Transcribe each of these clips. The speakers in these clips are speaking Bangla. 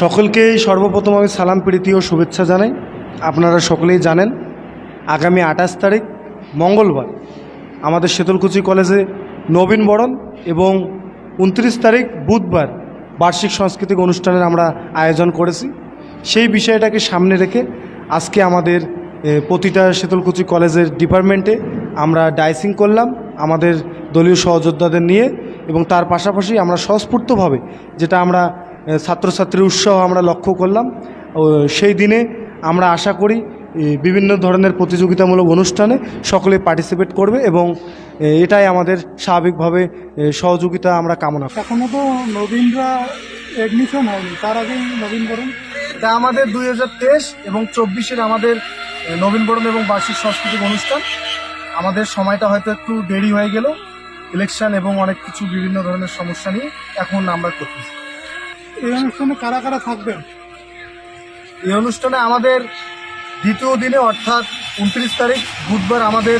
সকলকেই সর্বপ্রথম আমি সালাম, প্রীতি ও শুভেচ্ছা জানাই। আপনারা সকলেই জানেন, আগামী আঠাশ তারিখ মঙ্গলবার আমাদের শীতলকুচি কলেজে নবীন বরণ এবং উনত্রিশ তারিখ বুধবার বার্ষিক সাংস্কৃতিক অনুষ্ঠানের আমরা আয়োজন করেছি। সেই বিষয়টাকে সামনে রেখে আজকে আমাদের প্রতিটা শীতলকুচি কলেজের ডিপার্টমেন্টে আমরা ডাইসিং করলাম আমাদের দলীয় সহযোদ্ধাদের নিয়ে এবং তার পাশাপাশি আমরা স্বস্ফূর্তভাবে যেটা আমরা ছাত্রছাত্রীর উৎসাহ আমরা লক্ষ্য করলাম। ও সেই দিনে আমরা আশা করি বিভিন্ন ধরনের প্রতিযোগিতামূলক অনুষ্ঠানে সকলে পার্টিসিপেট করবে এবং এটাই আমাদের স্বাভাবিকভাবে সহযোগিতা আমরা কামনা করি। এখনও তো নবীনরা অ্যাডমিশন হয়নি। তার আগেই নবীন বরণ। এটা আমাদের দুই হাজার তেইশ এবং চব্বিশের আমাদের নবীনবরণ এবং বার্ষিক সাংস্কৃতিক অনুষ্ঠান। আমাদের সময়টা হয়তো একটু দেরি হয়ে গেল। ইলেকশন এবং অনেক কিছু বিভিন্ন ধরনের সমস্যা নিয়ে এখন আমরা করতেছি। এই অনুষ্ঠানে কারা কারা থাকবেন? এই অনুষ্ঠানে আমাদের দ্বিতীয় দিনে, অর্থাৎ উনত্রিশ তারিখ, বুধবার আমাদের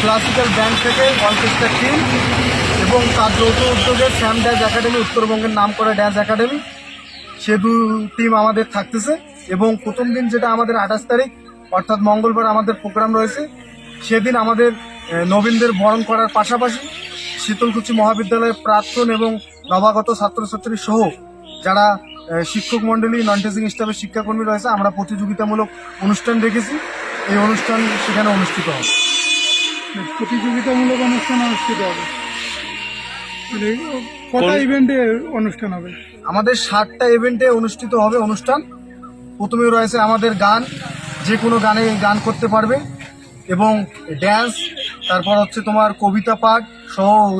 ক্লাসিক্যাল ব্যান্ড থেকে অর্কেস্ট্রা টিম এবং তার যৌথ উদ্যোগে শ্যাম ড্যান্স একাডেমি উত্তরবঙ্গের নাম করা ড্যান্স একাডেমি সে দু টিম আমাদের থাকতেছে এবং প্রথম দিন যেটা আমাদের আঠাশ তারিখ, অর্থাৎ মঙ্গলবার আমাদের প্রোগ্রাম রয়েছে, সেদিন আমাদের নবীনদের বরণ করার পাশাপাশি শীতলকুচি মহাবিদ্যালয়ের প্রাক্তন এবং নবাগত ছাত্রছাত্রী সহ যারা শিক্ষক মণ্ডলী নন টিচিং স্টাফের শিক্ষাকর্মী রয়েছে আমরা প্রতিযোগিতামূলক অনুষ্ঠান রেখেছি এই অনুষ্ঠান সেখানে অনুষ্ঠিত হবে। প্রতিযোগিতামূলক অনুষ্ঠান অনুষ্ঠিত হবে। মানে কটা কোন- ইভেন্টে অনুষ্ঠান হবে? আমাদের ষাটটা ইভেন্টে অনুষ্ঠিত হবে অনুষ্ঠান। প্রথমে রয়েছে আমাদের গান। যে কোনো গানে গান করতে পারবে। এবং ড্যান্স তারপর হচ্ছে তোমার কবিতা পাঠ সহ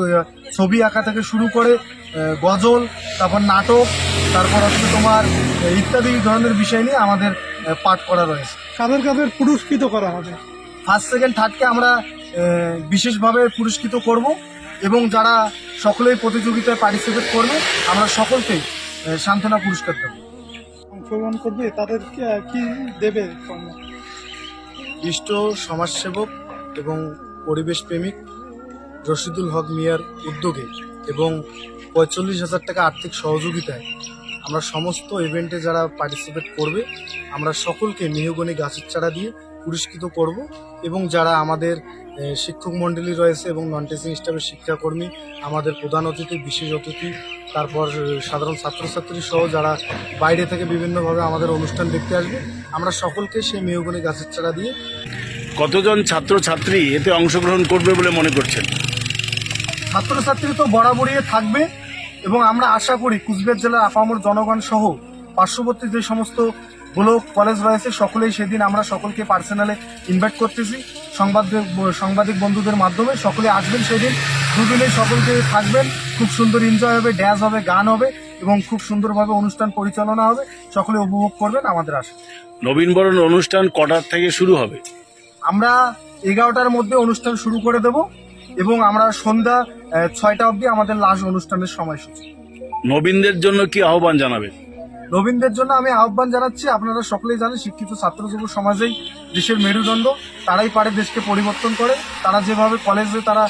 ছবি আঁকা থেকে শুরু করে গজল তারপর নাটক তারপর হচ্ছে তোমার ইত্যাদি ধরনের বিষয় নিয়ে আমাদের পাঠ করা রয়েছে। কাদের কাদের পুরস্কৃত করা হবে? ফার্স্ট সেকেন্ড থার্ডকে আমরা বিশেষভাবে পুরস্কৃত করব এবং যারা সকলেই প্রতিযোগিতায় পার্টিসিপেট করবে আমরা সকলকেই সান্ত্বনা পুরস্কার দেবো। অংশগ্রহণ করবে তাদের কি- দেবে? ইষ্ট সমাজসেবক এবং পরিবেশ প্রেমিক রশিদুল হক মিয়ার উদ্যোগে এবং পঁয়তাল্লিশ হাজার টাকা আর্থিক সহযোগিতায় আমরা সমস্ত ইভেন্টে যারা পার্টিসিপেট করবে, আমরা সকলকে মেহগনি গাছের চারা দিয়ে পুরস্কৃত করব এবং যারা আমাদের শিক্ষক মণ্ডলী রয়েছে এবং নন টিচিং স্টাফের শিক্ষাকর্মী, আমাদের প্রধান অতিথি, বিশেষ অতিথি, তারপর সাধারণ ছাত্রছাত্রী সহ যারা বাইরে থেকে বিভিন্নভাবে আমাদের অনুষ্ঠান দেখতে আসবে, আমরা সকলকে সেই মেহগনি গাছের চারা দিয়ে কতজন ছাত্র ছাত্রী এতে অংশগ্রহণ করবে বলে মনে করছেন? ছাত্রছাত্রী তো বরাবরই থাকবে এবং আমরা আশা করি কুচবিহার জেলার আপামর জনগণ সহ পার্শ্ববর্তী যে সমস্ত ব্লক কলেজ রয়েছে সকলেই সেদিন আমরা সকলকে পার্সোনালে ইনভাইট করতেছি। সংবাদ সাংবাদিক বন্ধুদের মাধ্যমে সকলে আসবেন সেদিন। দুদিনেই সকলকে থাকবেন। খুব সুন্দর এনজয় হবে ড্যান্স হবে গান হবে এবং খুব সুন্দরভাবে অনুষ্ঠান পরিচালনা হবে। সকলে উপভোগ করবেন আমাদের আশা। নবীনবরণ অনুষ্ঠান কটার থেকে শুরু হবে? আমরা এগারোটার মধ্যে অনুষ্ঠান শুরু করে দেব। এবং আমরা সন্ধ্যা ছয়টা অবধি আমাদের লাশ অনুষ্ঠানের সময়সূচি। নবীনদের জন্য কি আহ্বান জানাবেন? নবীনদের জন্য আমি আহ্বান জানাচ্ছি আপনারা সকলেই জানেন শিক্ষিত ছাত্র যুব সমাজেই দেশের মেরুদণ্ড। তারাই পারে দেশকে পরিবর্তন করে তারা যেভাবে কলেজে তারা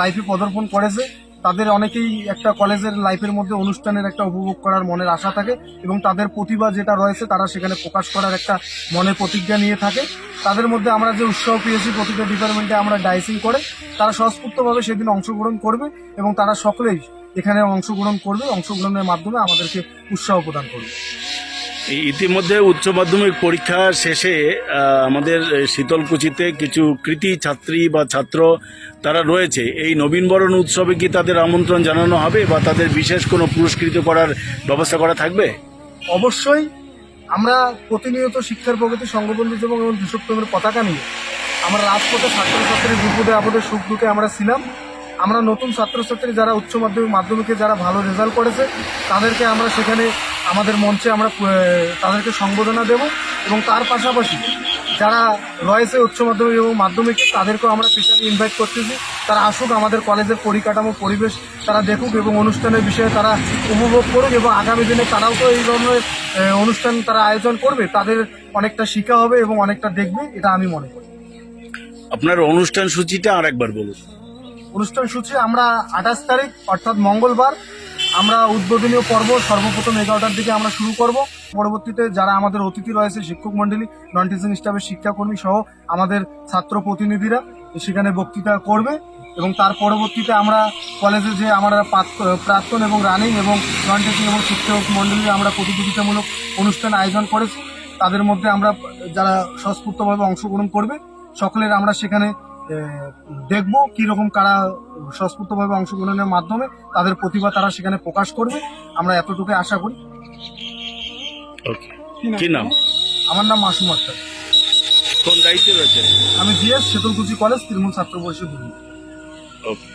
লাইফে পদার্পণ করেছে তাদের অনেকেই একটা কলেজের লাইফের মধ্যে অনুষ্ঠানের একটা উপভোগ করার মনের আশা থাকে এবং তাদের প্রতিভা যেটা রয়েছে তারা সেখানে প্রকাশ করার একটা মনে প্রতিজ্ঞা নিয়ে থাকে। তাদের মধ্যে আমরা যে উৎসাহ পেয়েছি প্রতিটা ডিপার্টমেন্টে আমরা ডাইসিং করে, তারা স্বস্ফূর্তভাবে সেদিন অংশগ্রহণ করবে এবং তারা সকলেই এখানে অংশগ্রহণ করবে, অংশগ্রহণের মাধ্যমে আমাদেরকে উৎসাহ প্রদান করবে। ইতিমধ্যে উচ্চ মাধ্যমিক পরীক্ষা শেষে আমাদের শীতলকুচিতে কিছু কৃতি ছাত্রী বা ছাত্র তারা রয়েছে। এই নবীনবরণ উৎসবে কি তাদের আমন্ত্রণ জানানো হবে বা তাদের বিশেষ কোনো পুরস্কৃত করার ব্যবস্থা করা থাকবে? অবশ্যই। আমরা প্রতিনিয়ত শিক্ষার প্রগতি, সংঘবন্ধু এবং দেশপ্রেমের পতাকা নিয়ে আমরা রাজপথে ছাত্রছাত্রীর বিপদে, আপদে, সুখ দুঃখে আমরা ছিলাম। আমরা নতুন ছাত্রছাত্রী যারা উচ্চ মাধ্যমিক, মাধ্যমিকে যারা ভালো রেজাল্ট করেছে, তাদেরকে আমরা সেখানে আমাদের মঞ্চে আমরা তাদেরকে সম্বোধনা দেব এবং তার পাশাপাশি যারা রয়েছে উচ্চ মাধ্যমিক এবং মাধ্যমিক তাদেরকেও আমরা স্পেশালি ইনভাইট করতেছি। তারা আসুক আমাদের কলেজের পরিকাঠামো পরিবেশ তারা দেখুক এবং অনুষ্ঠানের বিষয়ে তারা উপভোগ করুক এবং আগামী দিনে তারাও তো এই ধরনের অনুষ্ঠান তারা আয়োজন করবে তাদের অনেকটা শিখা হবে এবং অনেকটা দেখবে এটা আমি মনে করি। আপনার অনুষ্ঠান সূচিটা আর একবার বলুন। অনুষ্ঠান সূচি আমরা আঠাশ তারিখ অর্থাৎ মঙ্গলবার আমরা উদ্বোধনীয় পর্ব সর্বপ্রথম এগারোটার দিকে আমরা শুরু করব। পরবর্তীতে যারা আমাদের অতিথি রয়েছে, শিক্ষক মন্ডলী নন টিচিং স্টাফের শিক্ষাকর্মী সহ আমাদের ছাত্র প্রতিনিধিরা সেখানে বক্তৃতা করবে এবং তার পরবর্তীতে আমরা কলেজে যে আমরা প্রাক্তন এবং রানিং এবং নন টিচিং এবং শিক্ষক মন্ডলী আমরা প্রতিযোগিতামূলক অনুষ্ঠান আয়োজন করেছি, তাদের মধ্যে আমরা যারা স্বস্ফূর্তভাবে অংশগ্রহণ করবে, সকলের আমরা সেখানে দেখব কীরকম কারা স্বস্ফূর্তভাবে অংশগ্রহণের মাধ্যমে তাদের প্রতিভা তারা সেখানে প্রকাশ করবে। আমরা এতটুকু আশা করি। কি নাম? আমার নাম মাসুম আক্তার। কোন দায়িত্বে রয়েছে আমি জিএস শেতলকুচি কলেজ তৃণমূল ছাত্র পরিষদ। ওকে